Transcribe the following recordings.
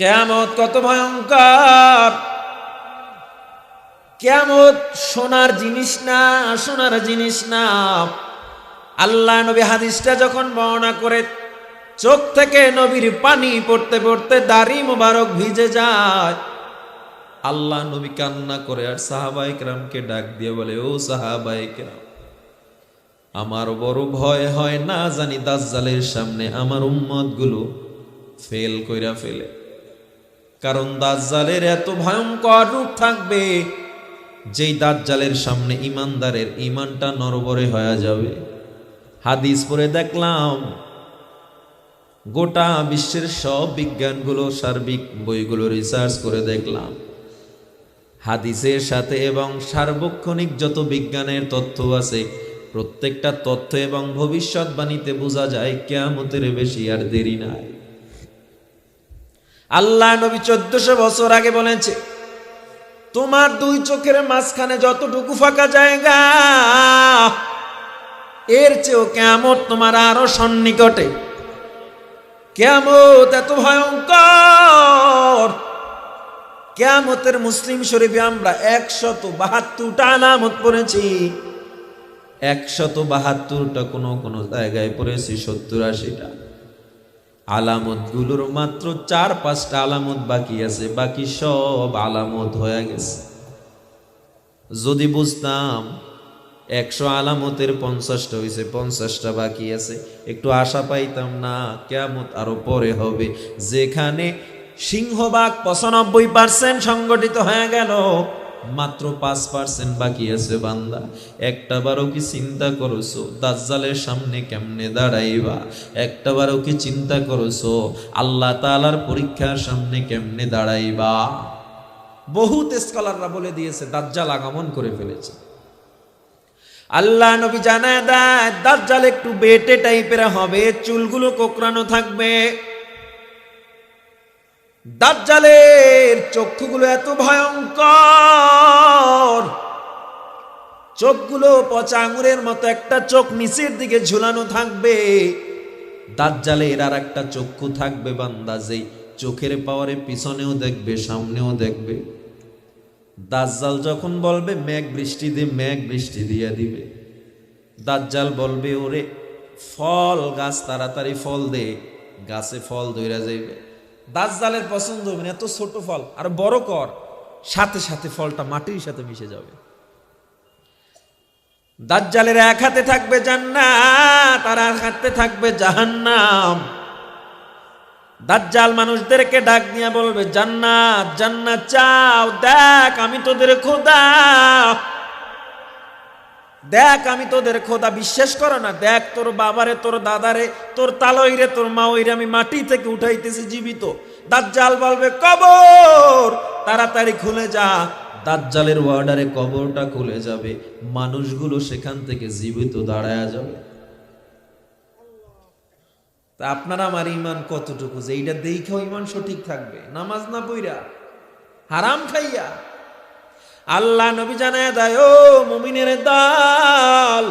কেয়ামত কত ভয়ঙ্কর। কেয়ামত সোনার জিনিস না সোনার জিনিস না। আল্লাহ নবী হাদিসটা যখন বর্ণনা করে, চোখ থেকে নবীর পানি পড়তে পড়তে দাড়ি মোবারক ভিজে যায়। আল্লাহ নবী কান্না করে আর সাহাবাই রামকে ডাক দিয়ে বলে, ও সাহাবাই রাম আমার বড় ভয় হয় না জানি দাজ্জালের সামনে আমার উম্মতগুলো ফেল কইরা ফেলে। কারণ দাজ্জালের এত ভয়ঙ্কর রূপ থাকবে, যেই দাজ্জালের সামনে ইমানদারের ইমানটা নরবরে হয়ে যাবে। হাদিস পড়ে দেখলাম, গোটা বিশ্বের সব বিজ্ঞানগুলো, সার্বিক বইগুলো রিসার্চ করে দেখলাম। হাদিসের সাথে এবং সার্বক্ষণিক যত বিজ্ঞানের তথ্য আছে, প্রত্যেকটা তথ্য এবং ভবিষ্যৎবাণীতে বোঝা যায়, কেয়ামতের বেশি আর দেরি নাই। আল্লাহ নবী চোদ্দশো বছর আগে বলেছে, তোমার দুই চোখের মাঝখানে যতটুকু ফাঁকা জায়গা, এর চেয়েও কেমত তোমার আরও সন্নিকটে? কেমত এত ভয়ঙ্কর। কেয়ামতের মুসলিম শরীফে আমরা একশত বাহাত্তরটা আলামত পড়েছি। একশত বাহাত্তরটা কোনো কোনো জায়গায় পড়েছি, সত্তর আশিটা। আলামতগুলোর মাত্র চার পাঁচটা আলামত বাকি আছে, বাকি সব আলামত হয়ে গেছে। যদি বুঝতাম, একশো আলামতের পঞ্চাশটা হয়েছে পঞ্চাশটা বাকি আছে, একটু আশা পাইতাম না কেমত আরও পরে হবে। যেখানে সিংহবাগ পঁচানব্বই পার্সেন্ট সংগঠিত হয়ে গেল মাত্র পাঁচ পার্সেন্ট বাকি আছে বান্দা। একটা বারও কি চিন্তা করছ? দাজ্জালের সামনে কেমনে দাঁড়াইবা? একটা বারও কি চিন্তা করছ? আল্লাহ তালার পরীক্ষার সামনে কেমনে দাঁড়াইবা? বহুত স্কলাররা বলে দিয়েছে, দাজ্জাল আগমন করে ফেলেছে। আল্লাহ নবী জানায় দাজ্জাল একটু বেটে টাইপের হবে, চুলগুলো কোকড়ানো থাকবে। দাজ্জালের চক্ষুগুলো এত ভয়ঙ্কর। চোখগুলো পচা আঙুরের মতো একটা চোখ নিচের দিকে ঝুলানো থাকবে। দাজ্জালের আর একটা চক্ষু থাকবে বান্দা, যেই চোখের পাওয়ারে পিছনেও দেখবে, সামনেও দেখবে। দাজ্জাল যখন বলবে, মেঘ বৃষ্টি দিয়ে মেঘ বৃষ্টি দিয়ে দিবে। দাজ্জাল বলবে, ওরে ফল গাছ, তাড়াতাড়ি ফল দে। গাছে ফল ধইরা যাইবে। দাজ্জালের পছন্দ হবে না, এত ছোট ফল। আর বড় কর, সাথে সাথে ফলটা মাটির সাথে মিশে যাবে। দাজ্জালের এক হাতে থাকবে জান্নাত, আর এক হাতে থাকবে জাহান্নাম। দাজ্জাল মানুষদেরকে ডাক দিয়ে বলবে, জান্নাত জান্নাত চাও, দেখ, আমি তোদের খোদা। দেখ, আমি তোদের খোদা বিশ্বাস করো না। দেখ, তোর বাবারে, তোর দাদারে, তোর তালইরে, তোর মাওইরে আমি মাটি থেকে উঠাইতেছি জীবিত। দাজ্জাল বলবে, কবর! তাড়াতাড়ি খুলে যা। দাজ্জালের ওয়ার্ডারে কবরটা খুলে যাবে। মানুষগুলো সেখান থেকে জীবিত দাঁড়ায়া যাবে। তা আপনার আমার ইমান কতটুকু? যে এইটা দেখেও ইমান সঠিক থাকবে। নামাজ না পইরা? হারাম খাইয়া? আল্লাহ নবী জানায় দেয়, ও মুমিনের দল,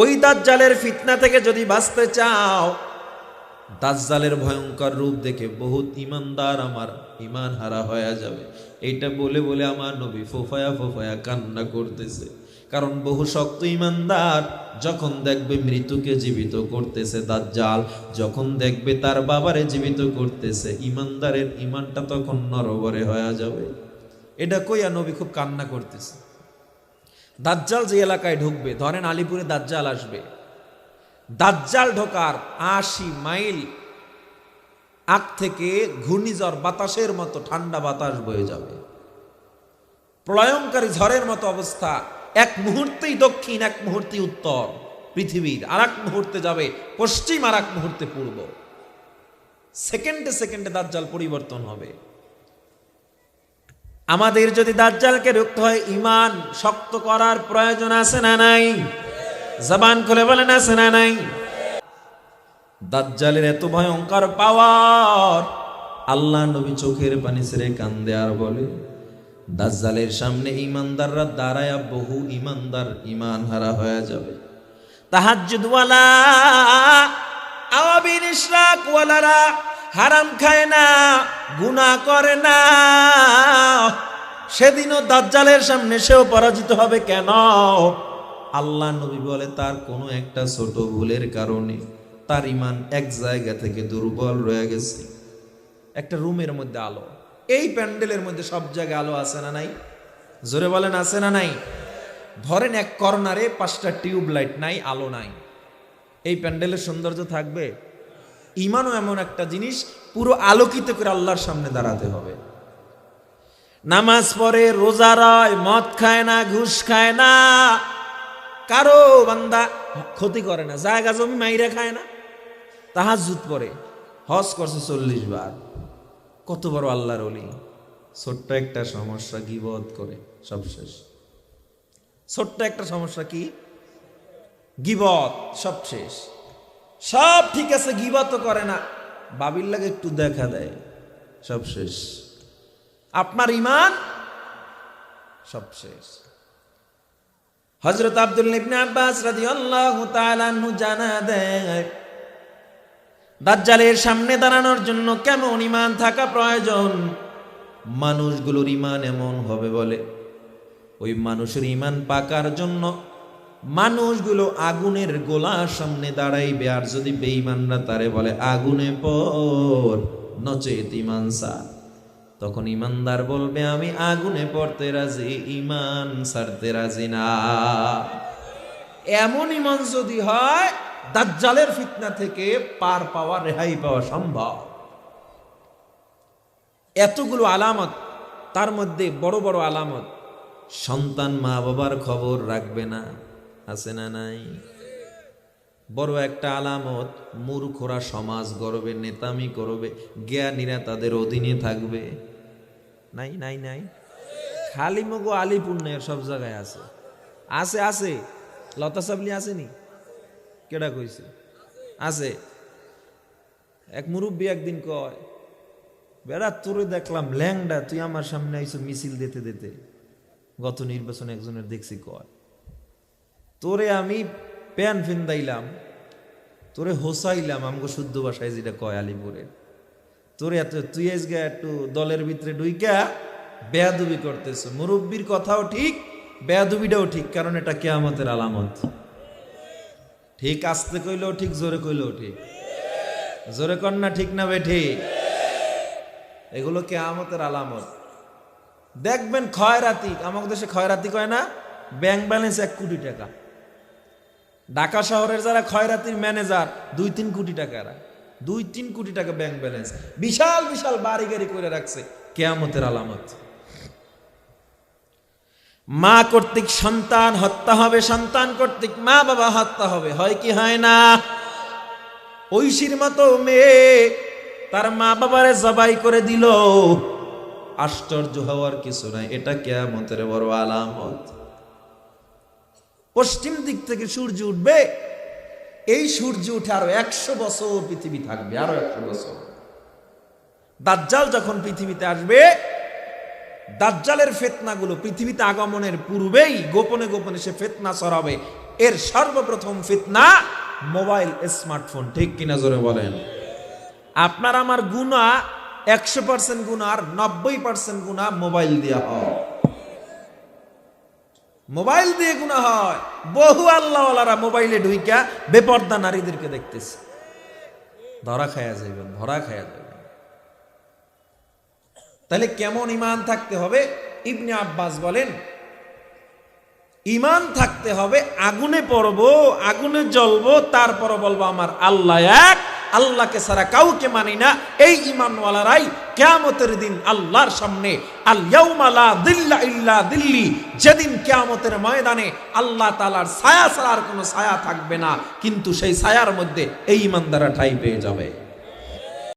ওই দাজ্জালের ফিতনা থেকে যদি বাঁচতে চাও, দাজ্জালের ভয়ঙ্কর রূপ দেখে বহুত ইমানদার আমার ইমান হারা হয়ে যাবে। এইটা বলে বলে আমার নবী ফোফায়া ফোফায়া কান্না করতেছে। কারণ বহু শক্ত ইমানদার যখন দেখবে মৃত্যুকে জীবিত করতেছে দাজ্জাল, যখন দেখবে তার বাবারে জীবিত করতেছে, ইমানদারের ইমানটা তখন নরবরে হয়ে যাবে। এটা কইয়া নবী খুব কান্না করতেছে। দাজ্জাল যে এলাকায় ঢুকবে, ধরেন আলিপুরে দাজ্জাল আসবে। দাজ্জাল ঢোকার আশি মাইল আগ থেকে ঘূর্ণিঝড় বাতাসের মতো ঠান্ডা বাতাস বয়ে যাবে। প্রলয়ঙ্কারী ঝড়ের মতো অবস্থা। এক মুহূর্তেই দক্ষিণ, এক মুহূর্তে উত্তর পৃথিবীর। আর এক মুহূর্তে যাবে পশ্চিম আর এক মুহূর্তে পূর্ব। সেকেন্ডে সেকেন্ডে দাজ্জাল পরিবর্তন হবে। আমাদের যদি দাজ্জালকে রুখতে হয় ইমান শক্ত করার প্রয়োজন আছে না নাই? জবান খুলে বলেন, আছে না নাই? দাজ্জালের এত ভয়ঙ্কর পাওয়ার, আল্লাহ নবী চোখের পানি ছেড়ে কান্দে আর বলে, দাজ্জালের সামনে ইমানদাররা দাঁড়ায়া বহু ইমানদার ইমান হারা হয়ে যাবে। তাহাজ্জুদওয়ালা, আওয়াবিন ইশরাক ওয়ালারা হারাম খায় না, গুনাহ করে না। সেদিনও দাজ্জালের সামনে সেও পরাজিত হবে কেন? আল্লাহ নবী বলে, তার কোনো একটা ছোট ভুলের কারণে তার ইমান এক জায়গা থেকে দুর্বল রয়ে গেছে। একটা রুমের মধ্যে আলো। এই প্যান্ডেলের মধ্যে সব জায়গায় আলো আছে না নাই? জোরে বলেন, আছে না নাই? ধরেন এক কর্নারে পাঁচটা টিউব লাইট নাই, আলো নাই। এই প্যান্ডেলের সৌন্দর্য থাকবে? ইমানও এমন একটা জিনিস, পুরো আলোকিত করে আল্লাহর সামনে দাঁড়াতে হবে। নামাজ পড়ে, রোজা রয়, মদ খায় না, ঘুষ খায় না, কারও বান্দা ক্ষতি করে না, জায়গা জমি মাইরে খায় না। তাহার জুত পরে হজ করছে চল্লিশ বার। কত বড় আল্লাহর অলি ছোট্ট একটা সমস্যা গিবত করে? সব শেষ। ছোট্ট একটা সমস্যা কি? গিবত, সব শেষ। সব ঠিক আছে গিবত করে না। বাবির লাগে একটু দেখা দেয়, সব শেষ। আপনার ইমান, সব শেষ। হজরত আব্দুল ইবনে আব্বাস রাদিয়াল্লাহু তাআলা আনহু জানা দেয়, দাজ্জালের সামনে দাঁড়ানোর জন্য কেমন ইমান থাকা প্রয়োজন? মানুষগুলোর ইমান এমন হবে বলে। ওই মানুষের ইমান পাকার জন্য মানুষগুলো আগুনের গোলার সামনে দাঁড়াইবে, আর যদি বেঈমানরা তারে বলে, আগুনে পর নচেত ইমান সা তখন ইমানদার বলবে, আমি আগুনে পড়তে রাজি ইমান সারতে রাজি না। এমন ইমান যদি হয়, দাজ্জালের ফিতনা থেকে পার পাওয়া, রেহাই পাওয়া সম্ভব। এতগুলো আলামত, তার মধ্যে বড় বড় আলামত, সন্তান মা বাবার খবর রাখবে না। আছে না নাই? বড় একটা আলামত, মূর্খরা সমাজ গড়বে, নেতামি করবে, জ্ঞানীরা তাদের অধীনে থাকবে। নাই নাই নাই। খালি মগো আলিপুণ্যের সব জায়গায় আছে। আছে আছে। লতা সাবলি আসেনি? কেডা কইছে? আছে। এক মুরব্বী একদিন কয়, বেড়া, তোরে দেখলাম ল্যাংডা, তুই আমার সামনে আইসো মিছিল দিতে দিতে। গত নির্বাচনে একজনের দেখছি কয় তোরে আমি প্যান ফিন্দাইলাম, তোরে হোসাইলাম, আমগো শুদ্ধ ভাষায় যেটা কয় আলিপুরে। তোরে এত, তুই আজকে একটু দলের ভিতরে ডুইকা বেয়াদুবি করতেছ। মুরব্বীর কথাও ঠিক, বেয়াদুবিটাও ঠিক, কারণ এটা কেয়ামতের আলামত। ঠিক আসতে কইলেও ঠিক, জোরে কইলেও ঠিক। জোরে কর না ঠিক না বে ঠিক। এগুলো কেয়ামতের আলামত। দেখবেন ক্ষয়রাতি, আমাদের দেশে ক্ষয়রাতি কয় না? ব্যাংক ব্যালেন্স এক কোটি টাকা। ঢাকা শহরের যারা ক্ষয়রাতির ম্যানেজার, দুই তিন কোটি টাকারা দুই তিন কোটি টাকা ব্যাংক ব্যালেন্স বিশাল বিশাল বাড়ি গাড়ি করে রাখছে কেয়ামতের আলামত। মা কর্তৃক সন্তান হত্যা হবে, সন্তান কর্তৃক মা বাবা হত্যা হবে। হয় কি, হয় না? ঐশীর মতো মেয়ে তার মা বাবারে জবাই করে দিল। আশ্চর্য হওয়ার কিছু নাই। এটা কেয়ামতের বড় আলামত। পশ্চিম দিক থেকে সূর্য উঠবে, এই সূর্য উঠে আরও একশো বছর পৃথিবী থাকবে, আরও একশো বছর। দাজ্জাল যখন পৃথিবীতে আসবে, দাজ্জালের ফেতনাগুলো পৃথিবীতে আগমনের পূর্বেই গোপনে গোপনে সে ফেতনা ছড়াবে। এর সর্বপ্রথম ফিতনা মোবাইল, স্মার্টফোন, ঠিক কিনা জোরে বলেন? আপনার আমার গুণা একশো পার্সেন্ট গুণা আর নব্বই পার্সেন্ট গুণা মোবাইল দেওয়া হয়। মোবাইল দিয়ে গুণা হয়। বহু আল্লাহওয়ালারা মোবাইলে ঢুইকা বেপর্দা নারীদেরকে দেখতেছে। ধরা খায়া যাইবেন ধরা খায়া যাইবেন। তাহলে কেমন ইমান থাকতে হবে? ইবনে আব্বাস বলেন ইমান থাকতে হবে, আগুনে পড়ব, আগুনে জ্বলবো তারপর বলব আমার আল্লাহ এক। আল্লাহকে ছাড়া কাউকে মানি না। এই ইমানওয়ালারাই কেয়ামতের দিন আল্লাহর সামনে আল্লাহ দিল্লা দিল্লি, যেদিন কেয়ামতের ময়দানে আল্লাহ তালার ছায়া ছাড়ার কোনো ছায়া থাকবে না। কিন্তু সেই ছায়ার মধ্যে এই ইমানদারা ঠাই পেয়ে যাবে।